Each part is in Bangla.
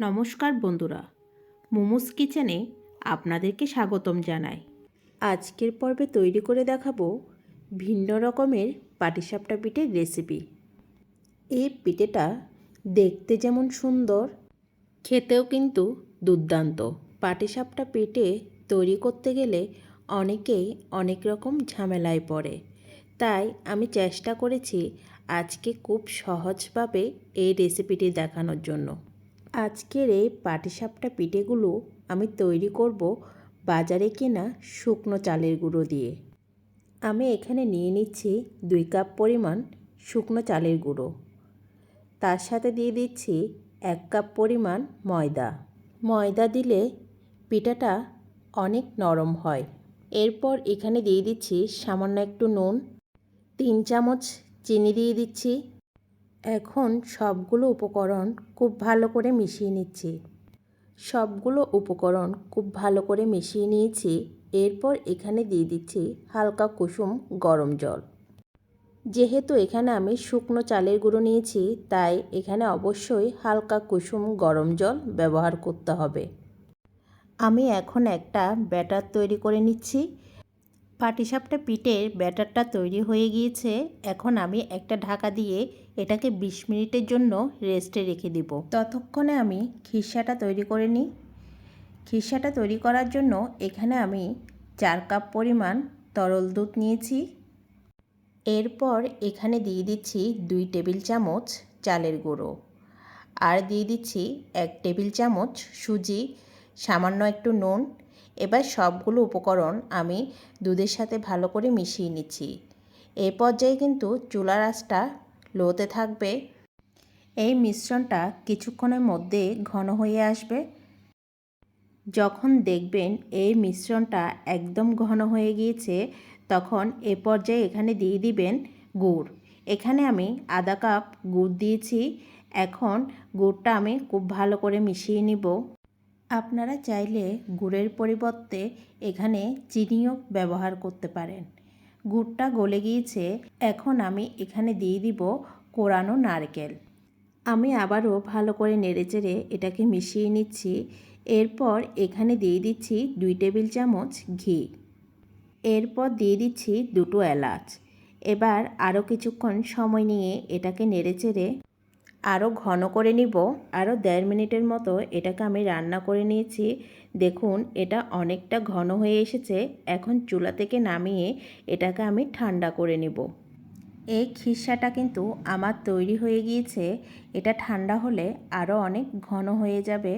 নমস্কার বন্ধুরা। মোমোস কিচেনে আপনাদেরকে স্বাগতম জানাই। আজকের পর্বে তৈরি করে দেখাবো ভিন্ন রকমের পাটিসাপটা পিঠের রেসিপি এই পিঠেটা দেখতে যেমন সুন্দর, খেতেও কিন্তু দুর্দান্ত। পাটিসাপটা পিঠে তৈরি করতে গেলে অনেকেই অনেক রকম ঝামেলায় পড়ে। তাই আমি চেষ্টা করেছি আজকে খুব সহজভাবে এই রেসিপিটি দেখানোর জন্য। আজকের এই পাটিসাপটা পিঠেগুলো আমি তৈরি করব বাজারে কেনা শুকনো চালের গুঁড়ো দিয়ে। আমি এখানে নিয়ে নিচ্ছি দুই কাপ পরিমাণ শুকনো চালের গুঁড়ো। তার সাথে দিয়ে দিচ্ছি এক কাপ পরিমাণ ময়দা। ময়দা দিলে পিঠাটা অনেক নরম হয়। এরপর এখানে দিয়ে দিচ্ছি সামান্য একটু নুন, তিন চামচ চিনি দিয়ে দিচ্ছি। এখন সবগুলো উপকরণ খুব ভালো করে মিশিয়ে নিচ্ছি। সবগুলো উপকরণ খুব ভালো করে মিশিয়ে নিয়েছি। এরপর এখানে দিয়ে দিচ্ছি হালকা কুসুম গরম জল। যেহেতু এখানে আমি শুকনো চালের গুঁড়ো নিয়েছি, তাই এখানে অবশ্যই হালকা কুসুম গরম জল ব্যবহার করতে হবে। আমি এখন একটা ব্যাটার তৈরি করে নিচ্ছি। পাটিসাপটা পিঠের ব্যাটারটা তৈরি হয়ে গিয়েছে। এখন আমি একটা ঢাকা দিয়ে এটাকে বিশ মিনিটের জন্য রেস্টে রেখে দিব। ততক্ষণে আমি খিসাটা তৈরি করে নিই। খিসাটা তৈরি করার জন্য এখানে আমি চার কাপ পরিমাণ তরল দুধ নিয়েছি। এরপর এখানে দিয়ে দিচ্ছি দুই টেবিল চামচ চালের গুঁড়ো। আর দিয়ে দিচ্ছি এক টেবিল চামচ সুজি, সামান্য একটু নুন এবার সবগুলো উপকরণ আমি দুধের সাথে ভালো করে মিশিয়ে নিচ্ছি। এই পর্যায়ে কিন্তু চুলার আঁচটা লোতে থাকবে। এই মিশ্রণটা কিছুক্ষণের মধ্যে ঘন হয়ে আসবে। যখন দেখবেন এই মিশ্রণটা একদম ঘন হয়ে গিয়েছে, তখন এ পর্যায়ে এখানে দিয়ে দিবেন গুড়। এখানে আমি আধা কাপ গুড় দিয়েছি। এখন গুড়টা আমি খুব ভালো করে মিশিয়ে নিব। আপনারা চাইলে গুড়ের পরিবর্তে এখানে চিনিও ব্যবহার করতে পারেন। গুড়টা গলে গিয়েছে, এখন আমি এখানে দিয়ে দিব কোরানো নারকেল। আমি আবারও ভালো করে নেড়েচেড়ে এটাকে মিশিয়ে নিচ্ছি। এরপর এখানে দিয়ে দিচ্ছি দুই টেবিল চামচ ঘি। এরপর দিয়ে দিচ্ছি দুটো এলাচ। এবার আরও কিছুক্ষণ সময় নিয়ে এটাকে নেড়েচেড়ে আরও ঘন করে নিব। আরও দেড় মিনিটের মতো এটাকে আমি রান্না করে নিয়েছি। দেখুন, এটা অনেকটা ঘন হয়ে এসেছে। এখন চুলা থেকে নামিয়ে এটাকে আমি ঠান্ডা করে নেব। এই খিসাটা কিন্তু আমার তৈরি হয়ে গিয়েছে। এটা ঠান্ডা হলে আরও অনেক ঘন হয়ে যাবে।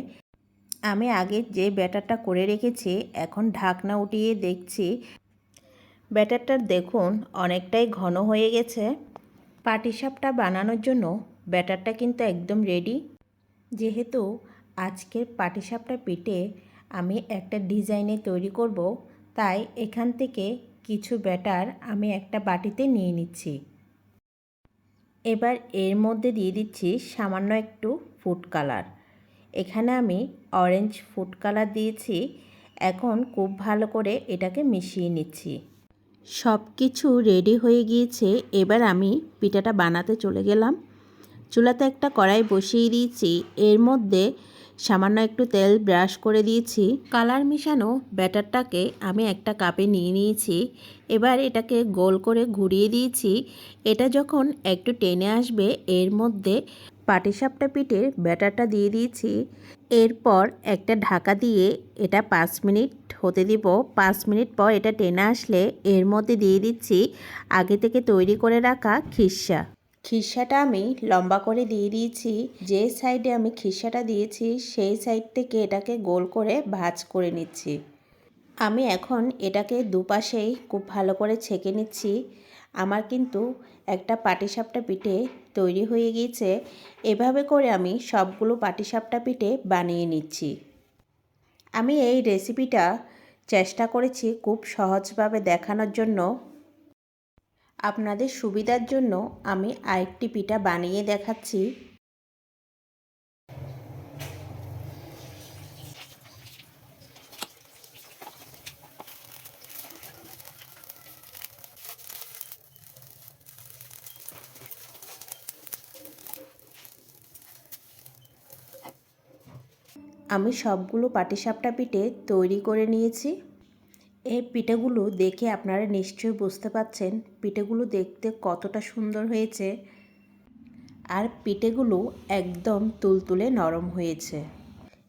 আমি আগে যে ব্যাটারটা করে রেখেছি, এখন ঢাকনা উঠিয়ে দেখছি। ব্যাটারটা দেখুন, অনেকটাই ঘন হয়ে গেছে। পাটিসাপটা বানানোর জন্য ব্যাটারটা কিন্তু একদম রেডি যেহেতু আজকের পাটিসাপটা পিঠে আমি একটা ডিজাইনে তৈরি করব, তাই এখান থেকে কিছু ব্যাটার আমি একটা বাটিতে নিয়ে নিচ্ছি। এবার এর মধ্যে দিয়ে দিচ্ছি সামান্য একটু ফুড কালার এখানে আমি অরেঞ্জ ফুড কালার দিয়েছি, এখন খুব ভালো করে এটাকে মিশিয়ে নিচ্ছি। সব কিছু রেডি হয়ে গিয়েছে, এবার আমি পিঠাটা বানাতে চলে গেলাম। চুলাতে একটা কড়াই বসিয়ে দিয়েছি। এর মধ্যে সামান্য একটু তেল ব্রাশ করে দিয়েছি। কালার মিশানো ব্যাটারটাকে আমি একটা কাপে নিয়ে নিয়েছি। এবার এটাকে গোল করে ঘুরিয়ে দিয়েছি। এটা যখন একটু টেনে আসবে, এর মধ্যে পাটিসাপটা পিঠের ব্যাটারটা দিয়ে দিয়েছি। এরপর একটা ঢাকা দিয়ে এটা পাঁচ মিনিট হতে দিব। পাঁচ মিনিট পর এটা টেনে আসলে এর মধ্যে দিয়ে দিচ্ছি আগে থেকে তৈরি করে রাখা খিসা খিসাটা আমি লম্বা করে দিয়ে দিয়েছি। যে সাইডে আমি খিসাটা দিয়েছি, সেই সাইড থেকে এটাকে গোল করে ভাজ করে নিচ্ছি। আমি এখন এটাকে দুপাশেই খুব ভালো করে ছেঁকে নিচ্ছি। আমার কিন্তু একটা পাটিসাপটা পিঠে তৈরি হয়ে গিয়েছে। এভাবে করে আমি সবগুলো পাটিসাপটা পিঠে বানিয়ে নিচ্ছি। আমি এই রেসিপিটা চেষ্টা করেছি খুব সহজভাবে দেখানোর জন্য। আপনাদের সুবিধার জন্য আমি আরেকটি পিঠা বানিয়ে দেখাচ্ছি। আমি সবগুলো পাটিসাপটা পিঠে তৈরি করে নিয়েছি। এই পিঠেগুলো দেখে আপনারা নিশ্চয়ই বুঝতে পাচ্ছেন পিঠেগুলো দেখতে কতটা সুন্দর হয়েছে আর পিঠেগুলো একদম তুলতুলে নরম হয়েছে।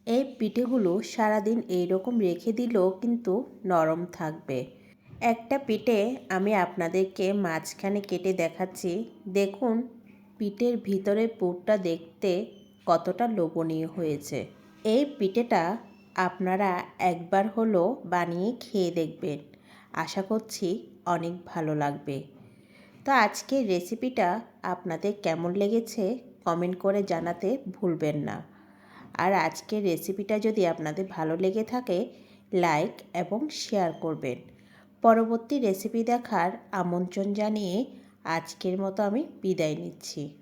এই পিঠেগুলো সারাদিন এইরকম রেখে দিলেও কিন্তু নরম থাকবে। একটা পিঠে আমি আপনাদেরকে মাঝখানে কেটে দেখাচ্ছি। দেখুন, পিঠের ভিতরে পুরটা দেখতে কতটা লোভনীয় হয়েছে। এই পিঠেটা আপনারা একবার হলো বানিয়ে খেয়ে দেখবেন। আশা করছি অনেক ভালো লাগবে। তো আজকের রেসিপিটা আপনাদের কেমন লেগেছে কমেন্ট করে জানাতে ভুলবেন না। আর আজকের রেসিপিটা যদি আপনাদের ভালো লেগে থাকে, লাইক এবং শেয়ার করবেন। পরবর্তী রেসিপি দেখার আমন্ত্রণ জানিয়ে আজকের মতো আমি বিদায় নিচ্ছি।